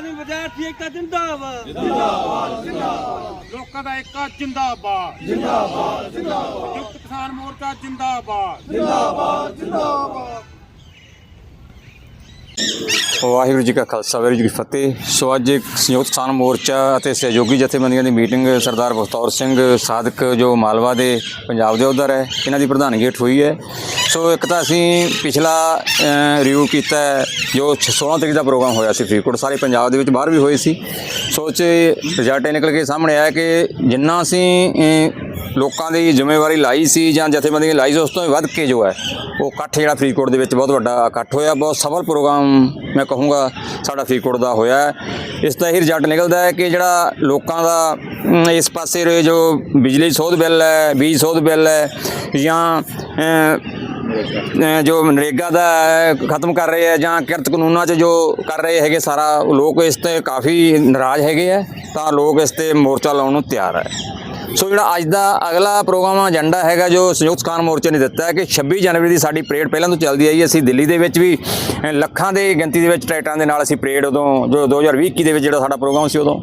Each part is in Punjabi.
ਆਦਮੀ ਵਿਦਿਆਰਥੀ ਏਕਤਾ ਜਿੰਦਾਬਾਦ। ਲੋਕਾਂ ਦਾ ਏਕਾ ਜਿੰਦਾਬਾਦ। ਜਿੰਦਾਬਾਦ ਜਿੰਦਾਬਾਦ। ਕਿਸਾਨ ਮੋਰਚਾ ਜਿੰਦਾਬਾਦ। ਵਾਹਿਗੁਰੂ ਜੀ ਕਾ ਖਾਲਸਾ ਵਾਹਿਗੁਰੂ ਜੀ ਕੀ ਫਤਿਹ। ਸੋ ਅੱਜ ਸੰਯੁਕਤ ਕਿਸਾਨ ਮੋਰਚਾ ਅਤੇ ਸਹਿਯੋਗੀ ਜਥੇਬੰਦੀਆਂ ਦੀ ਮੀਟਿੰਗ ਸਰਦਾਰ ਬਖਤੌਰ ਸਿੰਘ ਸਾਧਕ ਜੋ ਮਾਲਵਾ ਦੇ ਪੰਜਾਬ ਦੇ ਉਧਰ ਹੈ ਇਹਨਾਂ ਦੀ ਪ੍ਰਧਾਨਗੀ ਹੇਠ ਹੋਈ ਹੈ। ਸੋ ਇੱਕ ਤਾਂ ਅਸੀਂ ਪਿਛਲਾ ਰਿਵਿਊ ਕੀਤਾ ਹੈ, ਜੋ 16 ਤਰੀਕ ਦਾ ਪ੍ਰੋਗਰਾਮ ਹੋਇਆ ਸੀ ਫਰੀਦਕੋਟ ਸਾਰੇ ਪੰਜਾਬ ਦੇ ਵਿੱਚ ਬਾਹਰ ਵੀ ਹੋਏ ਸੀ। ਸੋ 'ਚ ਰਿਜ਼ਲਟ ਇਹ ਨਿਕਲ ਕੇ ਸਾਹਮਣੇ ਆਇਆ ਕਿ ਜਿੰਨਾ ਅਸੀਂ ਲੋਕਾਂ ਦੀ ਜ਼ਿੰਮੇਵਾਰੀ ਲਾਈ ਸੀ ਜਾਂ ਜਥੇਬੰਦੀਆਂ ਲਾਈ ਸੀ, ਉਸ ਤੋਂ ਵੀ ਵੱਧ ਕੇ ਜੋ ਹੈ, ਉਹ ਇਕੱਠ ਜਿਹੜਾ ਫਰੀਦਕੋਟ ਦੇ ਵਿੱਚ ਬਹੁਤ ਵੱਡਾ ਇਕੱਠ ਹੋਇਆ, ਬਹੁਤ ਸਫਲ ਪ੍ਰੋਗਰਾਮ ਮੈਂ ਕਹੂੰਗਾ ਸਾਡਾ ਫਰੀਦਕੋਟ ਦਾ ਹੋਇਆ ਇਸ ਦਾ ਇਹ ਰਿਜ਼ਲਟ ਨਿਕਲਦਾ ਹੈ ਕਿ ਜਿਹੜਾ ਲੋਕਾਂ ਦਾ ਇਸ ਪਾਸੇ ਜੋ ਬਿਜਲੀ ਸੋਧ ਬਿੱਲ ਹੈ, ਬੀਜ ਸੋਧ ਬਿੱਲ ਹੈ, ਜਾਂ ਜੋ ਮਨਰੇਗਾ ਦਾ ਖਤਮ ਕਰ ਰਹੇ ਆ ਜਾਂ ਕਿਰਤ ਕਾਨੂੰਨਾਂ 'ਚ ਜੋ ਕਰ ਰਹੇ ਹੈਗੇ ਸਾਰਾ, ਲੋਕ ਇਸ ਤੇ ਕਾਫੀ ਨਾਰਾਜ਼ ਹੈਗੇ ਆ ਤਾਂ ਲੋਕ ਇਸ ਤੇ ਮੋਰਚਾ ਲਾਉਣ ਨੂੰ ਤਿਆਰ ਹੈ। ਸੋ ਜਿਹੜਾ ਅੱਜ ਦਾ ਅਗਲਾ ਪ੍ਰੋਗਰਾਮ ਏਜੰਡਾ ਹੈਗਾ ਜੋ ਸੰਯੁਕਤ ਕਿਸਾਨ ਮੋਰਚੇ ਨੇ ਦਿੱਤਾ ਹੈ ਕਿ 26 ਜਨਵਰੀ ਦੀ ਸਾਡੀ ਪਰੇਡ ਪਹਿਲਾਂ ਤੋਂ ਚੱਲਦੀ ਆਈ ਅਸੀਂ ਦਿੱਲੀ ਦੇ ਵਿੱਚ ਵੀ ਲੱਖਾਂ ਦੇ ਗਿਣਤੀ ਦੇ ਵਿੱਚ ਟਰੈਕਟਰਾਂ ਦੇ ਨਾਲ ਅਸੀਂ ਪਰੇਡ ਉਦੋਂ, ਜੋ 2020 21 ਦੇ ਵਿੱਚ ਜਿਹੜਾ ਸਾਡਾ ਪ੍ਰੋਗਰਾਮ ਸੀ ਉਦੋਂ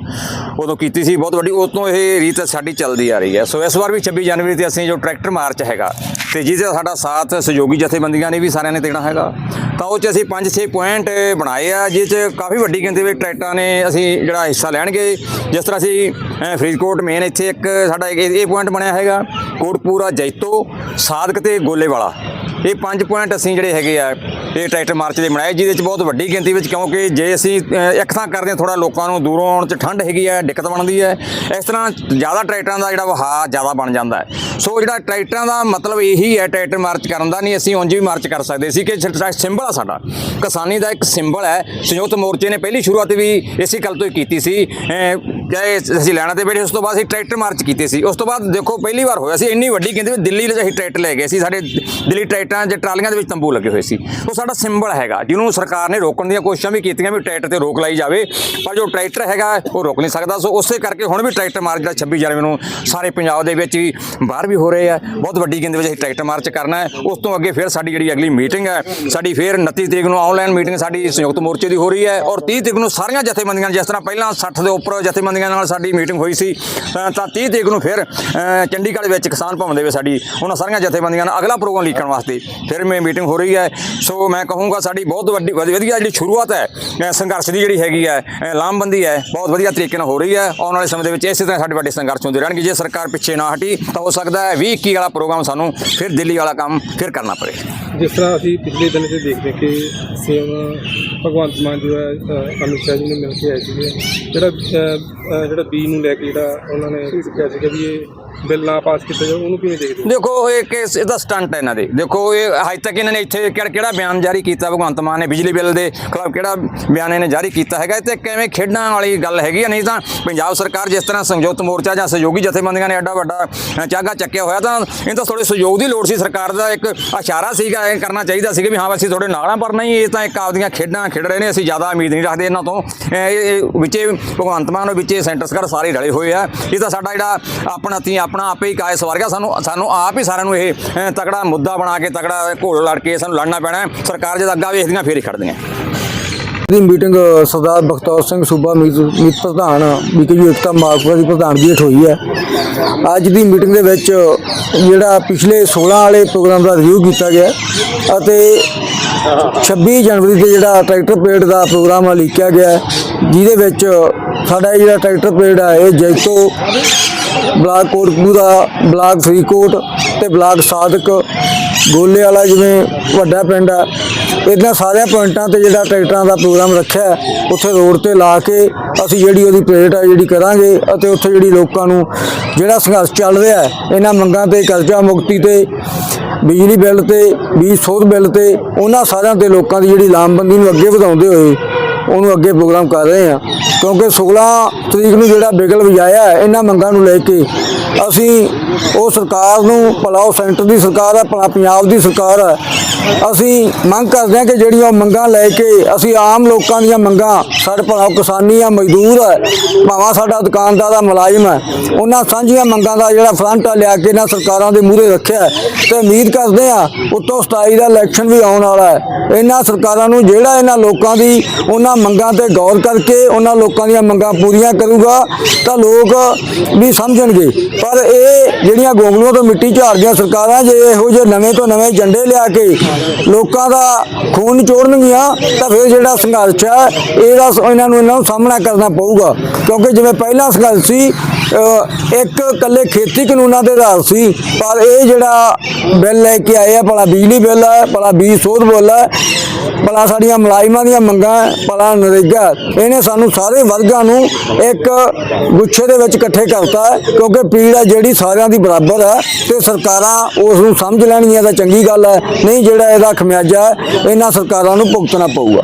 ਉਦੋਂ ਕੀਤੀ ਸੀ। ਬਹੁਤ ਵੱਡੀ ਉਸ ਤੋਂ ਇਹ ਰੀਤ ਸਾਡੀ ਚੱਲਦੀ ਆ ਰਹੀ ਹੈ। ਸੋ ਇਸ ਵਾਰ ਵੀ 26 ਜਨਵਰੀ ਤੇ ਅਸੀਂ ਜੋ ਟਰੈਕਟਰ ਮਾਰਚ ਹੈਗਾ, ਤੇ ਜਿਹਦਾ ਸਾਡਾ ਸਾਥ ਸਹਿਯੋਗੀ ਜਥੇਬੰਦੀਆਂ ਨੇ ਵੀ ਸਾਰਿਆਂ ਨੇ ਦੇਣਾ ਹੈਗਾ, ਤਾਂ ਉਹ ਚ ਅਸੀਂ 5-6 ਪੁਆਇੰਟ ਬਣਾਏ ਆ ਜਿਸ ਚ ਕਾਫੀ ਵੱਡੀ ਗਿਣਤੀ ਵਿੱਚ ਟਰੈਕਟਰਾਂ ਨੇ ਅਸੀਂ ਜਿਹੜਾ ਹਿੱਸਾ ਲੈਣਗੇ। ਜਿਸ ਤਰ੍ਹਾਂ ਅਸੀਂ ਫਰੀਦਕੋਟ, ਮੇਨ ਇੱਥੇ ਇੱਕ ਸਾਡਾ ਇਹ ਪੁਆਇੰਟ ਬਣਿਆ ਹੈਗਾ ਕੋਟਪੂਰਾ ਜੈਤੋ, ਸਾਦਕ ਤੇ ਗੋਲੇਵਾਲਾ। ਇਹ ਪੰਜ ਪੁਆਇੰਟ ਅਸੀਂ ਜਿਹੜੇ ਹੈਗੇ ਆ ਇਹ ਟਰੈਕਟਰ ਮਾਰਚ ਦੇ ਬਣਾਏ, ਜਿਹਦੇ ਵਿੱਚ ਬਹੁਤ ਵੱਡੀ ਗਿਣਤੀ ਵਿੱਚ ਕਿਉਂਕਿ ਜੇ ਅਸੀਂ ਇੱਕ ਥਾਂ ਕਰਦੇ ਹਾਂ ਥੋੜਾ ਲੋਕਾਂ ਨੂੰ ਦੂਰੋਂ ਆਉਣ ਚ ਠੰਡ ਹੈਗੀ ਹੈ, ਦਿੱਕਤ ਬਣਦੀ ਹੈ, ਇਸ ਤਰ੍ਹਾਂ ਜ਼ਿਆਦਾ ਟਰੈਕਟਰਾਂ ਦਾ ਜਿਹੜਾ ਵਹਾਅ ਜ਼ਿਆਦਾ ਬਣ ਜਾਂਦਾ ਹੈ। ਸੋ ਜਿਹੜਾ ਟਰੈਕਟਰਾਂ ਦਾ ਮਤਲਬ ਇਹੀ ਹੈ, ਟਰੈਕਟਰ ਮਾਰਚ ਕਰਨ ਦਾ, ਨਹੀਂ ਅਸੀਂ ਉਂਝ ਵੀ ਮਾਰਚ ਕਰ ਸਕਦੇ ਸੀ ਕਿ ਸਿੰਬਲ ਆ ਸਾਡਾ। ਕਿਸਾਨੀ ਦਾ ਇੱਕ ਸਿੰਬਲ ਹੈ। ਸੰਯੁਕਤ ਮੋਰਚੇ ਨੇ ਪਹਿਲੀ ਸ਼ੁਰੂਆਤ ਵੀ ਇਸੇ ਗੱਲ ਤੋਂ ਹੀ ਕੀਤੀ ਸੀ ਚਾਹੇ ਅਸੀਂ ਲੈਣਾ ਤੇ ਬੈਠੇ ਉਸ ਤੋਂ ਬਾਅਦ ਅਸੀਂ ਟਰੈਕਟਰ ਮਾਰਚ ਕੀਤੇ ਸੀ। ਉਸ ਤੋਂ ਬਾਅਦ ਦੇਖੋ, ਪਹਿਲੀ ਵਾਰ ਹੋਇਆ ਸੀ, ਇੰਨੀ ਵੱਡੀ ਗਿਣਤੀ ਵਿੱਚ ਦਿੱਲੀ ਵਿੱਚ ਅਸੀਂ ਟਰੈਕਟਰ ਲੈ ਗਏ ਸੀ, ਸਾਡੇ ਦਿੱਲੀ ਟਰੈਕਟਰਾਂ 'ਚ ਟਰਾਲੀਆਂ ਦੇ ਵਿੱਚ ਤੰਬੂ ਲੱਗੇ ਹੋਏ ਸੀ। ਉਹ ਸਾਡਾ ਸਿੰਬਲ ਹੈਗਾ। ਜਿਹਨੂੰ ਸਰਕਾਰ ਨੇ ਰੋਕਣ ਦੀਆਂ ਕੋਸ਼ਿਸ਼ਾਂ ਵੀ ਕੀਤੀਆਂ ਵੀ ਟਰੈਕਟਰ ਤੇ ਰੋਕ ਲਾਈ ਜਾਵੇ। ਪਰ ਜੋ ਟਰੈਕਟਰ ਹੈਗਾ, ਉਹ ਰੋਕ ਨਹੀਂ ਸਕਦਾ। ਸੋ ਉਸੇ ਕਰਕੇ ਹੁਣ ਵੀ ਟਰੈਕਟਰ ਮਾਰਚ ਜਿਹੜਾ 26 ਜਨਵਰੀ ਨੂੰ ਸਾਰੇ ਪੰਜਾਬ ਦੇ ਵਿੱਚ ਹੀ ਬਾਹਰ ਵੀ ਹੋ ਰਹੇ ਆ। ਬਹੁਤ ਵੱਡੀ ਗਿਣਤੀ ਵਿੱਚ ਅਸੀਂ ਟਰੈਕਟਰ ਮਾਰਚ ਕਰਨਾ ਹੈ। ਉਸ ਤੋਂ ਅੱਗੇ ਫਿਰ ਸਾਡੀ ਜਿਹੜੀ ਅਗਲੀ ਮੀਟਿੰਗ ਹੈ, ਸਾਡੀ ਫਿਰ 29 ਤਰੀਕ ਨੂੰ ਆਨਲਾਈਨ ਮੀਟਿੰਗ ਸਾਡੀ ਸੰਯੁਕਤ ਮੋਰਚੇ ਦੀ ਹੋ ਰਹੀ ਹੈ। ਔਰ 30 ਤਰੀਕ ਨੂੰ ਸਾਰੀਆਂ ਜਥੇਬੰਦੀਆਂ, ਜਿਸ ਤਰ੍ਹਾਂ ਪਹਿਲਾਂ 60 ਦੇ ਉੱਪਰ ਜਥੇਬੰਦੀਆਂ ਨਾਲ ਸਾਡੀ ਮੀਟਿੰਗ ਹੋਈ ਸੀ ਤਾਂ 30 ਤਰੀਕ ਨੂੰ ਫਿਰ ਚੰਡੀਗੜ੍ਹ ਵਿੱਚ ਕਿਸਾਨ ਭਵਨ ਦੇ ਵਿੱਚ ਸਾਡੀ ਉਹਨਾਂ ਸਾਰੀਆਂ ਜਥੇਬੰਦੀਆਂ ਨਾਲ ਅਗਲਾ ਪ੍ਰੋਗਰਾਮ ਲਿਖਣ ਵਾਸਤੇ ਫਿਰ ਮੈਂ ਮੀਟਿੰਗ ਹੋ ਰਹੀ ਹੈ। ਸੋ ਮੈਂ ਕਹੂੰਗਾ ਸਾਡੀ ਬਹੁਤ ਵੱਡੀ ਵਧ- ਵਧੀਆ ਜਿਹੜੀ ਸ਼ੁਰੂਆਤ ਹੈ ਸੰਘਰਸ਼ ਦੀ ਜਿਹੜੀ ਹੈਗੀ ਹੈ ਲਾਮਬੰਦੀ ਹੈ, ਬਹੁਤ ਵਧੀਆ ਤਰੀਕੇ ਨਾਲ ਹੋ ਰਹੀ ਹੈ। ਆਉਣ ਵਾਲੇ ਸਮੇਂ ਦੇ ਵਿੱਚ ਇਸੇ ਤਰ੍ਹਾਂ ਸਾਡੇ ਵੱਡੇ ਸੰਘਰਸ਼ ਹੁੰਦੇ ਰਹਿਣਗੇ। ਜੇ ਸਰਕਾਰ ਪਿੱਛੇ ਨਾ ਹਟੀ, ਤਾਂ ਹੋ ਸਕਦਾ ਹੈ 20 21 ਵਾਲਾ ਪ੍ਰੋਗਰਾਮ ਸਾਨੂੰ ਫਿਰ ਦਿੱਲੀ ਵਾਲਾ ਕੰਮ ਫਿਰ ਕਰਨਾ ਪਵੇ। ਜਿਸ ਤਰ੍ਹਾਂ ਅਸੀਂ ਪਿਛਲੇ ਦਿਨ ਤੇ ਦੇਖਦੇ ਕਿ ਸੀਐਮ ਭਗਵੰਤ ਮਾਨ ਜੀ ਹੈ ਅਮਿਤ ਸ਼ਾਹ ਜੀ ਨੂੰ ਮਿਲ ਕੇ ਆਏ ਸੀਗੇ। ਜਿਹੜਾ ਜਿਹੜਾ ਬੀ ਨੂੰ ਲੈ ਕੇ ਜਿਹੜਾ ਉਹਨਾਂ ਨੇ ਕਿਹਾ ਸੀਗਾ ਵੀ ਇਹ ਬਿੱਲ ਨਾ ਪਾਸ ਕੀਤਾ ਜਾਵੇ ਉਹਨੂੰ ਕਿਵੇਂ ਦੇਖਦੇ ਹੋ? ਦੇਖੋ ਇਹ ਕੇਸ ਇਹਦਾ ਸਟੰਟ ਹੈ ਇਹਨਾਂ ਦੇ। ਦੇਖੋ ਇਹ ਹਜੇ ਤੱਕ ਇਹਨਾਂ ਨੇ ਇੱਥੇ ਕਿਹੜਾ ਕਿਹੜਾ ਬਿਆਨ ਜਾਰੀ ਕੀਤਾ ਭਗਵੰਤ ਮਾਨ ਨੇ ਬਿਜਲੀ ਬਿੱਲ ਦੇ ਖਿਲਾਫ ਕਿਹੜਾ ਬਿਆਨ ਇਹਨੇ ਜਾਰੀ ਕੀਤਾ ਹੈਗਾ? ਇਹ ਤੇ ਕਿਵੇਂ ਖੇਡਾਂ ਵਾਲੀ ਗੱਲ ਹੈਗੀ ਆ? ਨਹੀਂ ਤਾਂ ਪੰਜਾਬ ਸਰਕਾਰ ਜਿਸ ਤਰ੍ਹਾਂ ਸੰਯੁਕਤ ਮੋਰਚਾ ਜਾਂ ਸਹਿਯੋਗੀ ਜਥੇਬੰਦੀਆਂ ਨੇ ਐਡਾ ਵੱਡਾ ਅ, ਚਾਗਾ ਚੱਕਿਆ ਹੋਇਆ ਤਾਂ ਇਹ ਤਾਂ ਥੋੜੇ ਸਹਿਯੋਗ ਦੀ ਲੋੜ ਸੀ। ਸਰਕਾਰ ਦਾ ਇੱਕ ਇਸ਼ਾਰਾ ਸੀਗਾ ਇਹ ਕਰਨਾ ਚਾਹੀਦਾ ਸੀਗਾ ਵੀ ਹਾਂ ਅਸੀਂ ਤੁਹਾਡੇ ਨਾਲ ਆ ਪਰ ਨਹੀਂ ਇਹ ਤਾਂ ਇੱਕ ਆਪਦੀਆਂ ਖੇਡਾਂ ਖੇਡ ਰਹੇ ਨੇ ਅਸੀਂ ਜ਼ਿਆਦਾ ਉਮੀਦ ਨਹੀਂ ਰੱਖਦੇ ਇਹਨਾਂ ਤੋਂ। ਇਹ- ਇਹ ਵਿੱਚੇ ਭਗਵੰਤ ਮਾਨ ਵਿੱਚੇ ਸੈਂਟਰ ਸਰਕਾਰ ਸਾਰੇ ਰਲੇ ਹੋਏ ਆ। ਇਹ ਤਾਂ ਸਾਡਾ ਜਿਹੜਾ ਆਪਣਾ ਤੀ ਆਪਣਾ ਆਪੇ ਹੀ ਕਾਇ ਸਵਾਰ ਗਿਆ ਸਾਨੂੰ ਸਾਨੂੰ ਆਪ ਹੀ ਸਾਰਿਆਂ ਨੂੰ ਇਹ ਤਕੜਾ ਮੁੱਦਾ ਬਣਾ ਕੇ, ਤਕੜਾ ਘੋਲ ਲੜ ਕੇ ਸਾਨੂੰ ਲੜਨਾ ਪੈਣਾ ਹੈ। ਸਰਕਾਰ ਜਦ ਅੱਗਾ ਵੇਖਦੀਆਂ, ਫੇਰ ਹੀ ਖੜਦੀਆਂ ਦੀ ਮੀਟਿੰਗ ਸਰਦਾਰ ਬਖਤੌਰ ਸਿੰਘ ਸੂਬਾ ਮੀਤ ਪ੍ਰਧਾਨ ਬੀਕੇਯੂ ਏਕਤਾ ਮਾਰਕਾ ਦੀ ਪ੍ਰਧਾਨਗੀ ਹੇਠ ਹੋਈ ਹੈ। ਅੱਜ ਦੀ ਮੀਟਿੰਗ ਦੇ ਵਿੱਚ ਜਿਹੜਾ ਪਿਛਲੇ 16 ਵਾਲੇ ਪ੍ਰੋਗਰਾਮ ਦਾ ਰਿਵਿਊ ਕੀਤਾ ਗਿਆ ਅਤੇ 26 ਜਨਵਰੀ ਤੇ ਜਿਹੜਾ ਟਰੈਕਟਰ ਪਰੇਡ ਦਾ ਪ੍ਰੋਗਰਾਮ ਲਿਖਿਆ ਗਿਆ। ਜਿਹਦੇ ਵਿੱਚ ਸਾਡਾ ਇਹ ਜਿਹੜਾ ਟਰੈਕਟਰ ਪਰੇਡ ਹੈ ਇਹ ਜੈਤੋ ਬਲਾਕ ਕੋਟਪੂਰਾ ਬਲਾਕ ਫਰੀਦਕੋਟ ਤੇ ਬਲਾਕ ਸਾਦਕ ਗੋਲੇ ਵਾਲਾ ਜਿਵੇਂ ਵੱਡਾ ਪਿੰਡ ਆ ਇਹਨਾਂ ਸਾਰਿਆਂ ਪੁਆਇੰਟਾਂ ਤੇ ਜਿਹੜਾ ਟਰੈਕਟਰਾਂ ਦਾ ਪ੍ਰੋਗਰਾਮ ਰੱਖਿਆ ਉੱਥੇ ਰੋਡ ਤੇ ਲਾ ਕੇ ਅਸੀਂ ਜਿਹੜੀ ਉਹਦੀ ਪਰੇਡ ਆ ਜਿਹੜੀ ਕਰਾਂਗੇ ਅਤੇ ਉੱਥੇ ਜਿਹੜੀ ਲੋਕਾਂ ਨੂੰ ਜਿਹੜਾ ਸੰਘਰਸ਼ ਚੱਲ ਰਿਹਾ ਹੈ, ਇਹਨਾਂ ਮੰਗਾਂ ਤੇ ਕਰਜ਼ਾ ਮੁਕਤੀ ਤੇ ਬਿਜਲੀ ਬਿੱਲ ਤੇ ਬੀਜ ਸੋਧ ਬਿੱਲ ਤੇ ਉਹਨਾਂ ਸਾਰਿਆਂ ਤੇ ਲੋਕਾਂ ਦੀ ਜਿਹੜੀ ਲਾਮਬੰਦੀ ਨੂੰ ਅੱਗੇ ਵਧਾਉਂਦੇ ਹੋਏ ਉਹਨੂੰ ਅੱਗੇ ਪ੍ਰੋਗਰਾਮ ਕਰ ਰਹੇ ਆ ਕਿਉਂਕਿ 16 ਤਰੀਕ ਨੂੰ ਜਿਹੜਾ ਬਿਗਲ ਵਜਾਇਆ ਇਹਨਾਂ ਮੰਗਾਂ ਨੂੰ ਲੈ ਕੇ ਅਸੀਂ ਉਹ ਸਰਕਾਰ ਨੂੰ, ਭਲਾ ਉਹ ਸੈਂਟਰ ਦੀ ਸਰਕਾਰ ਹੈ, ਭਲਾ ਪੰਜਾਬ ਦੀ ਸਰਕਾਰ ਹੈ, ਅਸੀਂ ਮੰਗ ਕਰਦੇ ਹਾਂ ਕਿ ਜਿਹੜੀਆਂ ਉਹ ਮੰਗਾਂ ਲੈ ਕੇ ਅਸੀਂ ਆਮ ਲੋਕਾਂ ਦੀਆਂ ਮੰਗਾਂ, ਸਾਡੇ ਭਲਾ ਕਿਸਾਨੀ ਆ, ਮਜ਼ਦੂਰ ਹੈ, ਭਾਵੇਂ ਸਾਡਾ ਦੁਕਾਨਦਾਰ ਦਾ ਮੁਲਾਜ਼ਮ ਹੈ, ਉਹਨਾਂ ਸਾਂਝੀਆਂ ਮੰਗਾਂ ਦਾ ਜਿਹੜਾ ਫਰੰਟ ਆ ਲਿਆ ਕੇ ਇਹਨਾਂ ਸਰਕਾਰਾਂ ਦੇ ਮੂਹਰੇ ਰੱਖਿਆ ਹੈ। ਤੇ ਉਮੀਦ ਕਰਦੇ ਆ ਉੱਤੋਂ 27 ਦਾ ਇਲੈਕਸ਼ਨ ਵੀ ਆਉਣ ਵਾਲਾ ਹੈ। ਇਹਨਾਂ ਸਰਕਾਰਾਂ ਨੂੰ, ਜਿਹੜਾ ਇਹਨਾਂ ਲੋਕਾਂ ਦੀ, ਉਹਨਾਂ ਮੰਗਾਂ ਤੇ ਗੌਰ ਕਰਕੇ ਉਹਨਾਂ ਲੋਕਾਂ ਦੀਆਂ ਮੰਗਾਂ ਪੂਰੀਆਂ ਕਰੂਗਾ ਤਾਂ ਲੋਕ ਵੀ ਸਮਝਣਗੇ। ਪਰ ਇਹ ਜਿਹੜੀਆਂ ਗੋਂਗਲੂਆਂ ਤੋਂ ਮਿੱਟੀ ਝਾੜਦੀਆਂ ਸਰਕਾਰਾਂ ਜੇ ਇਹੋ ਜਿਹੇ ਨਵੇਂ ਤੋਂ ਨਵੇਂ ਝੰਡੇ ਲਿਆ ਕੇ ਲੋਕਾਂ ਦਾ ਖੂਨ ਚੋੜਨਗੀਆਂ, ਤਾਂ ਫਿਰ ਜਿਹੜਾ ਸੰਘਰਸ਼ ਹੈ, ਇਹਦਾ ਇਹਨਾਂ ਨੂੰ ਇਹਨਾਂ ਨੂੰ ਸਾਹਮਣਾ ਕਰਨਾ ਪਊਗਾ। ਕਿਉਂਕਿ ਜਿਵੇਂ ਪਹਿਲਾ ਸੰਘਰਸ਼ ਸੀ ਇੱਕ ਇਕੱਲੇ ਖੇਤੀ ਕਾਨੂੰਨਾਂ ਦੇ ਆਧਾਰ ਸੀ, ਪਰ ਇਹ ਜਿਹੜਾ ਬਿੱਲ ਲੈ ਕੇ ਆਏ ਆ, ਭਲਾ ਬਿਜਲੀ ਬਿੱਲ ਹੈ ਭਲਾ ਬੀਜ ਸੋਧ ਬਿੱਲ ਹੈ ਭਲਾ ਸਾਡੀਆਂ ਮੁਲਾਜ਼ਮਾਂ ਦੀਆਂ ਮੰਗਾਂ, ਭਲਾ ਨਰੇਗਾ, ਇਹਨੇ ਸਾਨੂੰ ਸਾਰੇ ਵਰਗਾਂ ਨੂੰ ਇੱਕ ਗੁੱਛੇ ਦੇ ਵਿੱਚ ਇਕੱਠੇ ਕਰਤਾ, ਕਿਉਂਕਿ ਪੀੜ ਹੈ ਜਿਹੜੀ ਸਾਰਿਆਂ ਦੀ ਬਰਾਬਰ ਹੈ ਤੇ ਸਰਕਾਰਾਂ ਉਸ ਨੂੰ ਸਮਝ ਲੈਣਗੀਆਂ ਤਾਂ ਚੰਗੀ ਗੱਲ ਹੈ ਨਹੀਂ ਜਿਹੜਾ ਇਹਦਾ ਖਮਿਆਜਾ, ਇਹਨਾਂ ਸਰਕਾਰਾਂ ਨੂੰ ਭੁਗਤਣਾ ਪਊਗਾ।